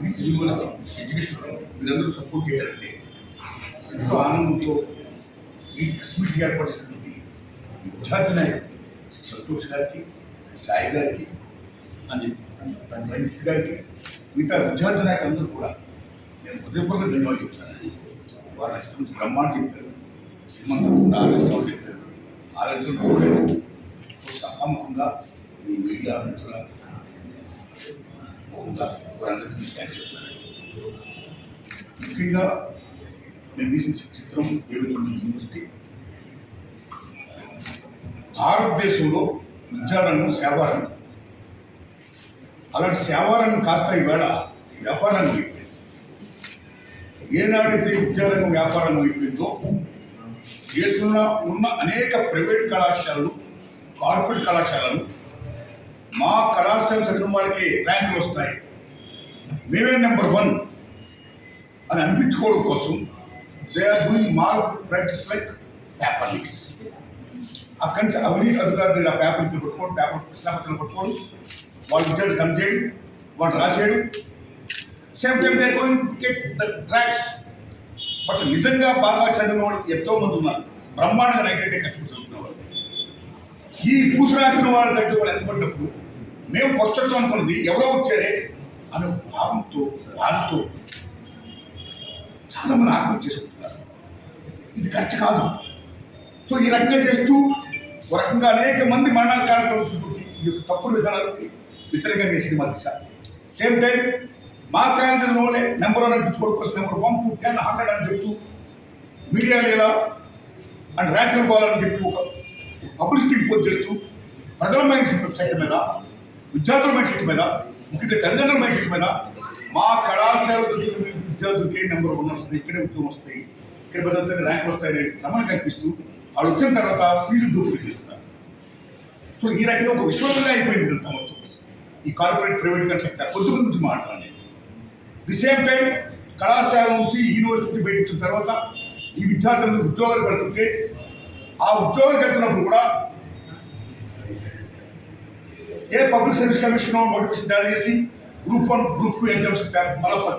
ఇది university education మీరందరూ support చేయాలంటే ఎంతో ఆనందంతో ఈ స్మిట్ ఏర్పాటు చేసినటువంటి ఈ విద్యార్థి నాయకుడు సంతోష్ గారికి సాయి గారికి రంజిత్ గారికి మిగతా విద్యార్థి నాయకులందరూ కూడా నేను హృదయపూర్వక ధన్యవాదాలు చెప్తాను వారు నచ్చిన బ్రహ్మాండ చెప్పారు సినిమా తప్పకుండా ఆలోచిస్తామని చెప్పారు ఆలోచనలు చూడలేదు సో సహాముఖంగా మీ మీడియా మిత్రుల ముఖ్యంగా నేను తీసిన చిత్రం ఏడుకొండ యూనివర్సిటీ. భారతదేశంలో విద్యారంగం సేవారంగం. అలాంటి సేవారంగం కాస్త ఈవేళ వ్యాపారంగం అయిపోయింది ఏనాడైతే విద్యారంగం వ్యాపారంగం అయిపోయిందో దేశంలో ఉన్న అనేక ప్రైవేట్ కళాశాలలు కార్పొరేట్ కళాశాలలు మా కళాశాల చదివిన వాళ్ళకి ర్యాంకులు వస్తాయి. మేమే నెంబర్ వన్ అని అనిపించుకోవడం కోసం they are doing malpractice like paper leaks అక్కడి నుంచి అవినీతి అధికారులు ఆ పేపర్ ఇచ్చి పట్టుకోవడం పేపర్ కృష్ణాపత్రం పట్టుకోవడం వాళ్ళు విద్యార్థులు కమ్ చేయడం వాళ్ళు రాసేయడం. Same time they going get the tracks but నిజంగా బాగా చదివిన వాళ్ళు ఎంతో మంది ఉన్నారు. బ్రహ్మాండంగా నైట్ అంటే ఖర్చు చదువుతున్న వాళ్ళు ఈ చూసి రాసిన వాళ్ళు వాళ్ళు ఎంత పడినప్పుడు మేము కొచ్చొచ్చు అనుకున్నది ఎవరో వచ్చారే అనే ఒక భావంతో బాధతో చాలా మంది ఆత్మహత్య చేసుకుంటున్నారు. ఇది కరెక్ట్ కాదు. సో ఈ రకంగా చేస్తూ ఒక రకంగా అనేక మంది మరణాల కారణం ఈ యొక్క తప్పుడు విధానాలకి వ్యతిరేకంగా ఈ సినిమా తీశారు. సేమ్ టైం మా కాలేజీలోనే నెంబర్ వన్ అనిపించుకోవడం కోసం number one to ten hundred అని చెప్తూ మీడియా లేదా అండ్ ర్యాంకులు పోవాలని చెప్పి ఒక పబ్లిసిటీ పోస్ట్ చేస్తూ ప్రజల మైండ్ సెట్ మీద విద్యార్థుల మైండ్ సెట్ మీద ముఖ్యంగా తల్లిదండ్రుల మైండ్ సెట్ మీద మా కళాశాల విద్యార్థులకి నెంబర్ వన్ వస్తుంది ఇక్కడే ఉద్యోగం వస్తాయి ఇక్కడ పెద్ద ర్యాంకులు వస్తాయని రమణ కనిపిస్తూ వాళ్ళు వచ్చిన తర్వాత ఫీజు దోపిడీ చేస్తున్నారు. సో ఈ రకంగా ఒక విశ్వాసంగా అయిపోయింది ఇదంతా మొత్తం. ఈ కార్పొరేట్ ప్రైవేట్ సెక్టర్ పొద్దు గురించి మాట్లాడాలి ది సేమ్ టైం కళాశాల నుంచి యూనివర్సిటీ పెట్టించిన తర్వాత ఈ విద్యార్థులకు ఉద్యోగాలు పెడుతుంటే ఆ ఉద్యోగాలు కట్టినప్పుడు కూడా ఏ పబ్లిక్ సర్వీస్ కమిషన్ నోటిఫికేషన్ జారీ చేసి group one group two exams మళ్ళీ